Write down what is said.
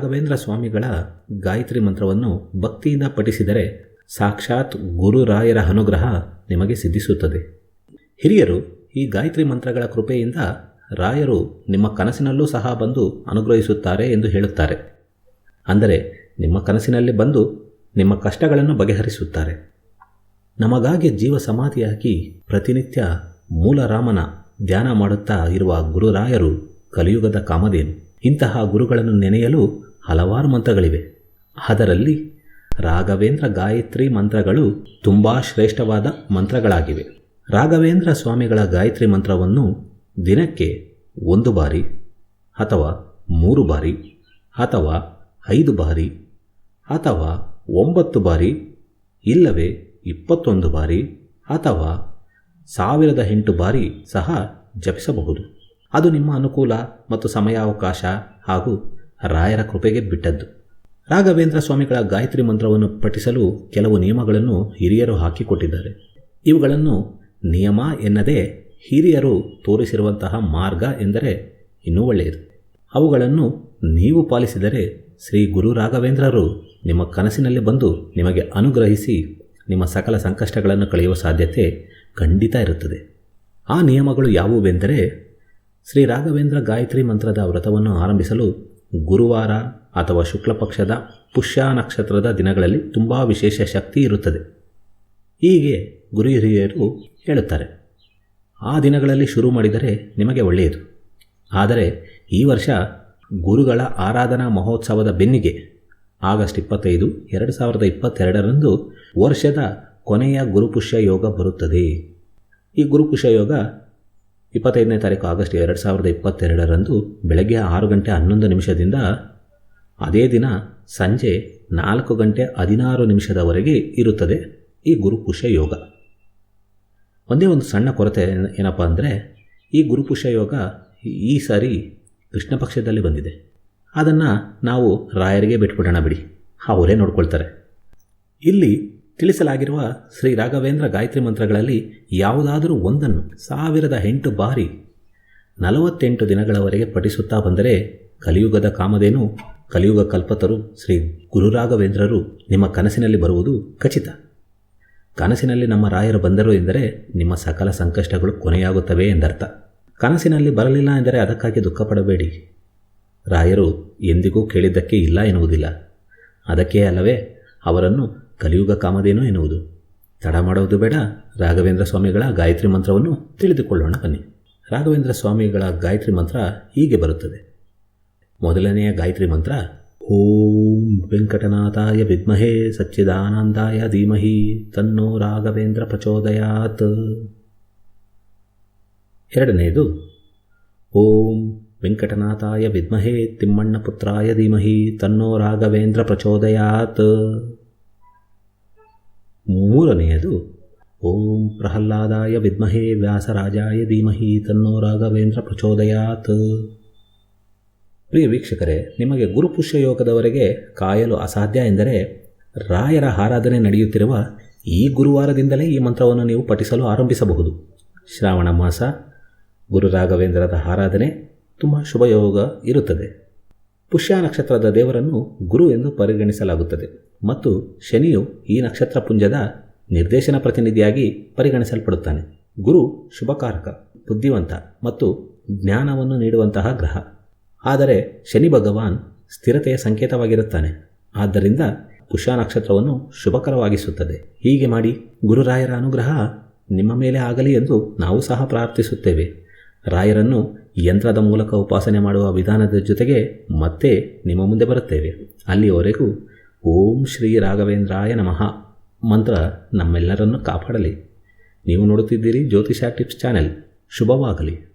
ರಾಘವೇಂದ್ರ ಸ್ವಾಮಿಗಳ ಗಾಯತ್ರಿ ಮಂತ್ರವನ್ನು ಭಕ್ತಿಯಿಂದ ಪಠಿಸಿದರೆ ಸಾಕ್ಷಾತ್ ಗುರುರಾಯರ ಅನುಗ್ರಹ ನಿಮಗೆ ಸಿದ್ಧಿಸುತ್ತದೆ. ಹಿರಿಯರು ಈ ಗಾಯತ್ರಿ ಮಂತ್ರಗಳ ಕೃಪೆಯಿಂದ ರಾಯರು ನಿಮ್ಮ ಕನಸಿನಲ್ಲೂ ಸಹ ಬಂದು ಅನುಗ್ರಹಿಸುತ್ತಾರೆ ಎಂದು ಹೇಳುತ್ತಾರೆ. ಅಂದರೆ ನಿಮ್ಮ ಕನಸಿನಲ್ಲಿ ಬಂದು ನಿಮ್ಮ ಕಷ್ಟಗಳನ್ನು ಬಗೆಹರಿಸುತ್ತಾರೆ. ನಮಗಾಗಿ ಜೀವ ಸಮಾಧಿಯಾಗಿ ಪ್ರತಿನಿತ್ಯ ಮೂಲರಾಮನ ಧ್ಯಾನ ಮಾಡುತ್ತಾ ಇರುವ ಗುರುರಾಯರು ಕಲಿಯುಗದ ಕಾಮದೇನು ಇಂತಹ ಗುರುಗಳನ್ನು ನೆನೆಯಲು ಹಲವಾರು ಮಂತ್ರಗಳಿವೆ. ಅದರಲ್ಲಿ ರಾಘವೇಂದ್ರ ಗಾಯತ್ರಿ ಮಂತ್ರಗಳು ತುಂಬ ಶ್ರೇಷ್ಠವಾದ ಮಂತ್ರಗಳಾಗಿವೆ. ರಾಘವೇಂದ್ರ ಸ್ವಾಮಿಗಳ ಗಾಯತ್ರಿ ಮಂತ್ರವನ್ನು ದಿನಕ್ಕೆ ಒಂದು ಬಾರಿ ಅಥವಾ ಮೂರು ಬಾರಿ ಅಥವಾ ಐದು ಬಾರಿ ಅಥವಾ ಒಂಬತ್ತು ಬಾರಿ ಇಲ್ಲವೇ ಇಪ್ಪತ್ತೊಂದು ಬಾರಿ ಅಥವಾ ಸಾವಿರದ ಎಂಟು ಬಾರಿ ಸಹ ಜಪಿಸಬಹುದು. ಅದು ನಿಮ್ಮ ಅನುಕೂಲ ಮತ್ತು ಸಮಯಾವಕಾಶ ಹಾಗೂ ರಾಯರ ಕೃಪೆಗೆ ಬಿಟ್ಟದ್ದು. ರಾಘವೇಂದ್ರ ಸ್ವಾಮಿಗಳ ಗಾಯತ್ರಿ ಮಂತ್ರವನ್ನು ಪಠಿಸಲು ಕೆಲವು ನಿಯಮಗಳನ್ನು ಹಿರಿಯರು ಹಾಕಿಕೊಟ್ಟಿದ್ದಾರೆ. ಇವುಗಳನ್ನು ನಿಯಮ ಎನ್ನದೇ ಹಿರಿಯರು ತೋರಿಸಿರುವಂತಹ ಮಾರ್ಗ ಎಂದರೆ ಇನ್ನೂ ಒಳ್ಳೆಯದು. ಅವುಗಳನ್ನು ನೀವು ಪಾಲಿಸಿದರೆ ಶ್ರೀ ಗುರು ರಾಘವೇಂದ್ರರು ನಿಮ್ಮ ಕನಸಿನಲ್ಲಿ ಬಂದು ನಿಮಗೆ ಅನುಗ್ರಹಿಸಿ ನಿಮ್ಮ ಸಕಲ ಸಂಕಷ್ಟಗಳನ್ನು ಕಳೆಯುವ ಸಾಧ್ಯತೆ ಖಂಡಿತ ಇರುತ್ತದೆ. ಆ ನಿಯಮಗಳು ಯಾವುವೆಂದರೆ ಶ್ರೀ ರಾಘವೇಂದ್ರ ಗಾಯತ್ರಿ ಮಂತ್ರದ ವ್ರತವನ್ನು ಆರಂಭಿಸಲು ಗುರುವಾರ ಅಥವಾ ಶುಕ್ಲಪಕ್ಷದ ಪುಷ್ಯ ನಕ್ಷತ್ರದ ದಿನಗಳಲ್ಲಿ ತುಂಬ ವಿಶೇಷ ಶಕ್ತಿ ಇರುತ್ತದೆ. ಹೀಗೆ ಗುರು ಹಿರಿಯರು ಹೇಳುತ್ತಾರೆ. ಆ ದಿನಗಳಲ್ಲಿ ಶುರು ಮಾಡಿದರೆ ನಿಮಗೆ ಒಳ್ಳೆಯದು. ಆದರೆ ಈ ವರ್ಷ ಗುರುಗಳ ಆರಾಧನಾ ಮಹೋತ್ಸವದ ಬೆನ್ನಿಗೆ ಆಗಸ್ಟ್ ಇಪ್ಪತ್ತೈದು, ಎರಡು ಸಾವಿರದ ಇಪ್ಪತ್ತೆರಡರಂದು ವರ್ಷದ ಕೊನೆಯ ಗುರುಪುಷ್ಯ ಯೋಗ ಬರುತ್ತದೆ. ಈ ಗುರುಪುಷ್ಯ ಯೋಗ ಇಪ್ಪತ್ತೈದನೇ ತಾರೀಕು ಆಗಸ್ಟ್ ಎರಡು ಸಾವಿರದ ಇಪ್ಪತ್ತೆರಡರಂದು ಬೆಳಗ್ಗೆ ಆರು ಗಂಟೆ ಹನ್ನೊಂದು ನಿಮಿಷದಿಂದ ಅದೇ ದಿನ ಸಂಜೆ ನಾಲ್ಕು ಗಂಟೆ ಹದಿನಾರು ನಿಮಿಷದವರೆಗೆ ಇರುತ್ತದೆ ಈ ಗುರುಪುಷ ಯೋಗ. ಒಂದೇ ಒಂದು ಸಣ್ಣ ಕೊರತೆ ಏನಪ್ಪ ಅಂದರೆ ಈ ಗುರುಪುಷ ಯೋಗ ಈ ಸಾರಿ ಕೃಷ್ಣ ಪಕ್ಷದಲ್ಲಿ ಬಂದಿದೆ. ಅದನ್ನು ನಾವು ರಾಯರಿಗೆ ಬಿಟ್ಬಿಡೋಣ ಬಿಡಿ. ಅವರೇ ನೋಡ್ಕೊಳ್ತಾರೆ. ಇಲ್ಲಿ ತಿಳಿಸಲಾಗಿರುವ ಶ್ರೀ ರಾಘವೇಂದ್ರ ಗಾಯತ್ರಿ ಮಂತ್ರಗಳಲ್ಲಿ ಯಾವುದಾದರೂ ಒಂದನ್ನು ಸಾವಿರದ ಎಂಟು ಬಾರಿ ನಲವತ್ತೆಂಟು ದಿನಗಳವರೆಗೆ ಪಠಿಸುತ್ತಾ ಬಂದರೆ ಕಲಿಯುಗದ ಕಾಮಧೇನು, ಕಲಿಯುಗ ಕಲ್ಪತರು ಶ್ರೀ ಗುರುರಾಘವೇಂದ್ರರು ನಿಮ್ಮ ಕನಸಿನಲ್ಲಿ ಬರುವುದು ಖಚಿತ. ಕನಸಿನಲ್ಲಿ ನಮ್ಮ ರಾಯರು ಬಂದರು ಎಂದರೆ ನಿಮ್ಮ ಸಕಲ ಸಂಕಷ್ಟಗಳು ಕೊನೆಯಾಗುತ್ತವೆ ಎಂದರ್ಥ. ಕನಸಿನಲ್ಲಿ ಬರಲಿಲ್ಲ ಎಂದರೆ ಅದಕ್ಕಾಗಿ ದುಃಖಪಡಬೇಡಿ. ರಾಯರು ಎಂದಿಗೂ ಕೇಳಿದ್ದಕ್ಕೆ ಇಲ್ಲ ಎನ್ನುವುದಿಲ್ಲ. ಅದಕ್ಕೇ ಅಲ್ಲವೇ ಅವರನ್ನು ಕಲಿಯುಗ ಕಾಮಧೇನು ಎನ್ನುವುದು. ತಡ ಮಾಡುವುದು ಬೇಡ. ರಾಘವೇಂದ್ರ ಸ್ವಾಮಿಗಳ ಗಾಯತ್ರಿ ಮಂತ್ರವನ್ನು ತಿಳಿದುಕೊಳ್ಳೋಣ, ಬನ್ನಿ. ರಾಘವೇಂದ್ರ ಸ್ವಾಮಿಗಳ ಗಾಯತ್ರಿ ಮಂತ್ರ ಹೀಗೆ ಬರುತ್ತದೆ. ಮೊದಲನೆಯ ಗಾಯತ್ರಿ ಮಂತ್ರ, ಓಂ ವೆಂಕಟನಾಥಾಯ ವಿದ್ಮಹೇ ಸಚ್ಚಿದಾನಂದಾಯ ಧೀಮಹಿ ತನ್ನೋ ರಾಘವೇಂದ್ರ ಪ್ರಚೋದಯಾತ್. ಎರಡನೆಯದು, ಓಂ ವೆಂಕಟನಾಥಾಯ ವಿದ್ಮಹೇ ತಿಮ್ಮಣ್ಣ ಪುತ್ರಾಯ ಧೀಮಹಿ ತನ್ನೋ ರಾಘವೇಂದ್ರ ಪ್ರಚೋದಯಾತ್. ಮೂರನೆಯದು, ಓಂ ಪ್ರಹ್ಲಾದಾಯ ವಿದ್ಮಹೇ ವ್ಯಾಸರಾಜಾಯ ಧೀಮಹಿ ತನ್ನೋ ರಾಘವೇಂದ್ರ ಪ್ರಚೋದಯಾತ್. ಪ್ರಿಯ ವೀಕ್ಷಕರೇ, ನಿಮಗೆ ಗುರುಪುಷ್ಯ ಯೋಗದವರೆಗೆ ಕಾಯಲು ಅಸಾಧ್ಯ ಎಂದರೆ ರಾಯರ ಆರಾಧನೆ ನಡೆಯುತ್ತಿರುವ ಈ ಗುರುವಾರದಿಂದಲೇ ಈ ಮಂತ್ರವನ್ನು ನೀವು ಪಠಿಸಲು ಆರಂಭಿಸಬಹುದು. ಶ್ರಾವಣ ಮಾಸ, ಗುರು ರಾಘವೇಂದ್ರದ ಆರಾಧನೆ, ತುಂಬ ಶುಭಯೋಗ ಇರುತ್ತದೆ. ಪುಷ್ಯ ನಕ್ಷತ್ರದ ದೇವರನ್ನು ಗುರು ಎಂದು ಪರಿಗಣಿಸಲಾಗುತ್ತದೆ. ಮತ್ತು ಶನಿಯು ಈ ನಕ್ಷತ್ರ ಪುಂಜದ ನಿರ್ದೇಶನ ಪ್ರತಿನಿಧಿಯಾಗಿ ಪರಿಗಣಿಸಲ್ಪಡುತ್ತಾನೆ. ಗುರು ಶುಭಕಾರಕ, ಬುದ್ಧಿವಂತ ಮತ್ತು ಜ್ಞಾನವನ್ನು ನೀಡುವಂತಹ ಗ್ರಹ. ಆದರೆ ಶನಿ ಭಗವಾನ್ ಸ್ಥಿರತೆಯ ಸಂಕೇತವಾಗಿರುತ್ತಾನೆ. ಆದ್ದರಿಂದ ಕುಶ ನಕ್ಷತ್ರವನ್ನು ಶುಭಕರವಾಗಿಸುತ್ತದೆ. ಹೀಗೆ ಮಾಡಿ ಗುರುರಾಯರ ಅನುಗ್ರಹ ನಿಮ್ಮ ಮೇಲೆ ಆಗಲಿ ಎಂದು ನಾವು ಸಹ ಪ್ರಾರ್ಥಿಸುತ್ತೇವೆ. ರಾಯರನ್ನು ಯಂತ್ರದ ಮೂಲಕ ಉಪಾಸನೆ ಮಾಡುವ ವಿಧಾನದ ಜೊತೆಗೆ ಮತ್ತೆ ನಿಮ್ಮ ಮುಂದೆ ಬರುತ್ತೇವೆ. ಅಲ್ಲಿಯವರೆಗೂ ಓಂ ಶ್ರೀ ರಾಘವೇಂದ್ರಾಯ ನಮಃ. ಮಂತ್ರ ನಮ್ಮೆಲ್ಲರನ್ನು ಕಾಪಾಡಲಿ. ನೀವು ನೋಡುತ್ತಿದ್ದೀರಿ ಜ್ಯೋತಿಷ ಟಿಪ್ಸ್ ಚಾನೆಲ್. ಶುಭವಾಗಲಿ.